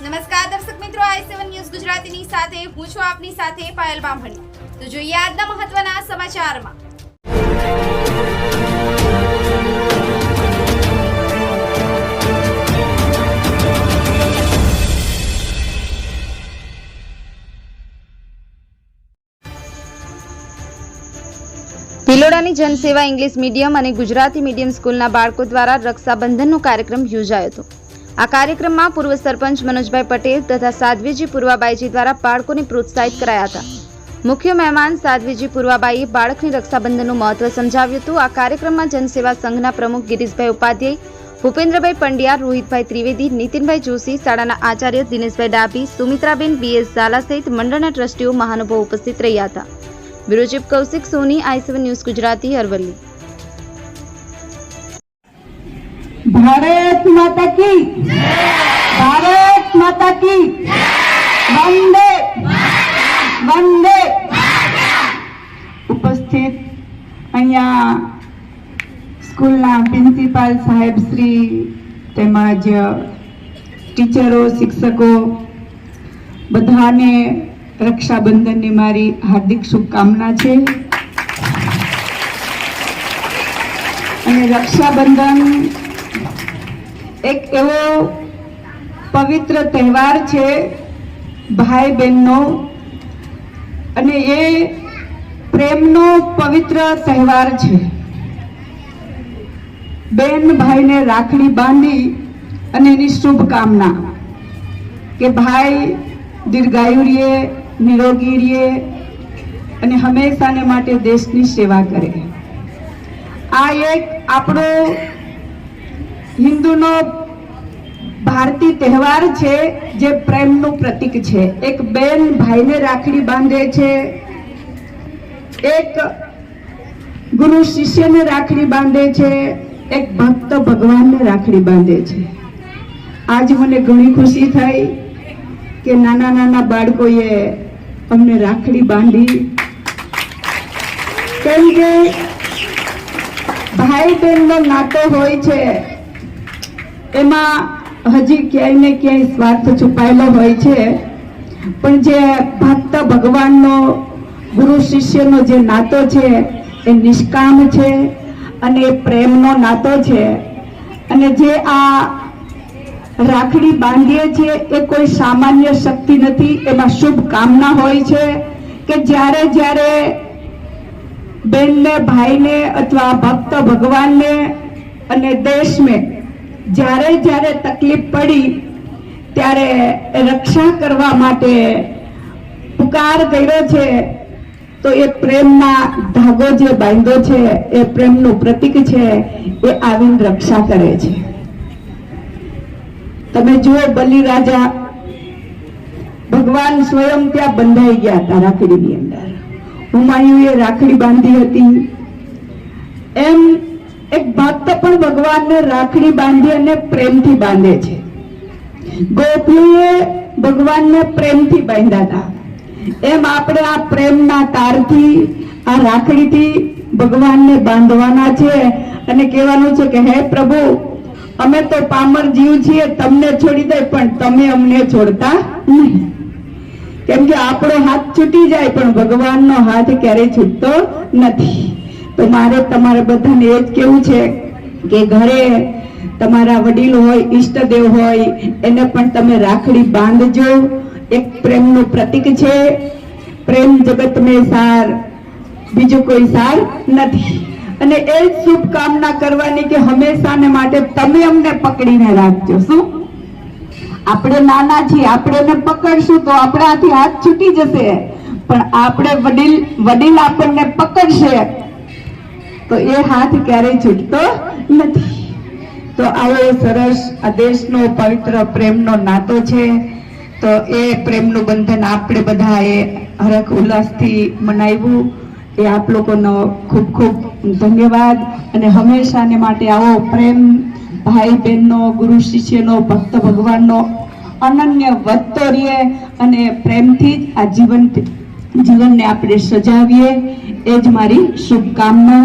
નમસ્કાર, દર્શક મિત્રો, આઈ સેવન ન્યૂઝ ગુજરાતીની સાથે, હું છું આપની સાથે પાયલ બામણી. તો જોઈએ આજના મહત્વના સમાચારમાં. ભિલોડાની જનસેવા ઇંગ્લિશ મીડિયમ અને ગુજરાતી મીડિયમ સ્કૂલના બાળકો દ્વારા રક્ષાબંધનનો કાર્યક્રમ યોજાયો હતો. આ કાર્યક્રમમાં પૂર્વ સરપંચ મનોજભાઈ પટેલ તથા સાધ્વીજી પૂર્વાબાઈજી દ્વારા બાળકોને પ્રોત્સાહિત કરાયા હતા. મુખ્ય મહેમાન સાધ્વીજી પૂર્વાબાઈએ બાળકની રક્ષાબંધનનું મહત્વ સમજાવ્યું હતું. આ કાર્યક્રમમાં જનસેવા સંઘના પ્રમુખ ગિરીશભાઈ ઉપાધ્યાય, ભૂપેન્દ્રભાઈ પંડ્યા, રોહિતભાઈ ત્રિવેદી, નીતિનભાઈ જોશી, શાળાના આચાર્ય દિનેશભાઈ ડાભી, સુમિત્રાબેન બીએસ ઝાલા સહિત મંડળના ટ્રસ્ટીઓ મહાનુભાવ ઉપસ્થિત રહ્યા હતા. Bureau Kaushik Soni, I news Gujarati Aravalli. Bharat Mata કી ભારત માતા કી વંદે વંદે ઉપસ્થિત અહીંયા સ્કૂલના પ્રિન્સિપાલ સાહેબ શ્રી તેમજ ટીચરો, શિક્ષકો, બધાને રક્ષાબંધનની મારી હાર્દિક શુભકામના છે. અને રક્ષાબંધન એક એવો પવિત્ર તહેવાર છે ભાઈ બહેનનો અને એ પ્રેમનો પવિત્ર તહેવાર છે. બેન ભાઈને રાખડી બાંધી અને એની શુભકામના કે ભાઈ દીર્ઘાયુ રહીએ નિરોગી રહીએ અને હંમેશાને માટે દેશની સેવા કરે. આ એક આપણો હિન્દુનો ભારતીય તહેવાર છે જે પ્રેમનું પ્રતીક છે. એક બેન ભાઈને રાખડી બાંધે છે. એક ગુરુ શિષ્યને રાખડી બાંધે છે. એક ભક્ત ભગવાનને રાખડી બાંધે છે. આજ મને ઘણી ખુશી થઈ કે નાના નાના બાળકોએ અમને રાખડી બાંધી. કેમ કે ભાઈ બહેનનો નાતો હોય છે. એમાં હજી ક્યાંય ને ક્યાંય સ્વાર્થ છુપાયેલો હોય છે. પણ જે ભક્ત ભગવાનનો, ગુરુ શિષ્યનો જે નાતો છે, એ નિષ્કામ છે અને એ પ્રેમનો નાતો છે. અને જે આ રાખડી બાંધીએ છીએ એ કોઈ સામાન્ય શક્તિ નથી, એમાં શુભ કામના હોય છે કે જ્યારે જ્યારે બેનને, ભાઈને અથવા ભક્ત ભગવાનને અને દેશને જ્યારે જ્યારે તકલીફ પડી, ત્યારે રક્ષા કરવા માટે પુકાર કર્યો છે, તો એ પ્રેમના ધાગો જે બાંધ્યો છે, એ પ્રેમનું પ્રતીક છે, એ આવીને રક્ષા કરે છે. તમે જુઓ બલિરાજા ભગવાન સ્વયં ત્યાં બંધાઈ ગયા હતા રાખડીની અંદર. હુમાયુએ રાખડી બાંધી હતી. એમ એક ભક્ત પણ ભગવાનને રાખડી બાંધી અને પ્રેમથી બાંધે છે. ગોપીએ ભગવાનને પ્રેમથી બાંધ્યા એમ આપણે આ પ્રેમના તારથી, આ રાખડીથી ભગવાનને બાંધવાના છે અને કહેવાનું છે કે, હે પ્રભુ, અમે તો પામર જીવ છીએ, તમને છોડી દે, પણ તમે અમને છોડતા નહીં. કેમ કે આપણો હાથ છૂટી જાય, પણ ભગવાનનો હાથ ક્યારેય છૂટતો નથી. તો મારે તમારે બધાને એ જ કેવું છે કે ઘરે તમારા વડીલ હોય, ઈષ્ટદેવ હોય, એને પણ તમે રાખડી બાંધજો. એક પ્રેમનું પ્રતીક છે. પ્રેમ જગત સાર, બીજું કોઈ સાર નથી. અને એ જ શુભકામના કરવાની કે હંમેશાને માટે તમે અમને પકડીને રાખજો. શું? આપણે નાના છીએ, આપણે એને પકડશું તો આપણાથી હાથ છૂટી જશે. પણ આપણે વડીલ વડીલ આપણને પકડશે. તો એ હાથ ક્યારેય છૂટતો નથી. તો આવો સરસ આ દેશનો પવિત્ર પ્રેમનો નાતો છે. તો એ પ્રેમનું બંધન આપણે બધાએ હરખ ઉલ્લાસથી મનાવ્યું. એ આપ લોકોનો ખૂબ ખૂબ ધન્યવાદ. અને હંમેશાને માટે આવો પ્રેમ ભાઈ બહેનનો ગુરુ શિષ્યનો ભક્ત ભગવાનનો અનન્ય વધતો રહીએ અને પ્રેમથી જ આ જીવન જીવનને આપણે સજાવીએ. એ જ મારી શુભકામના.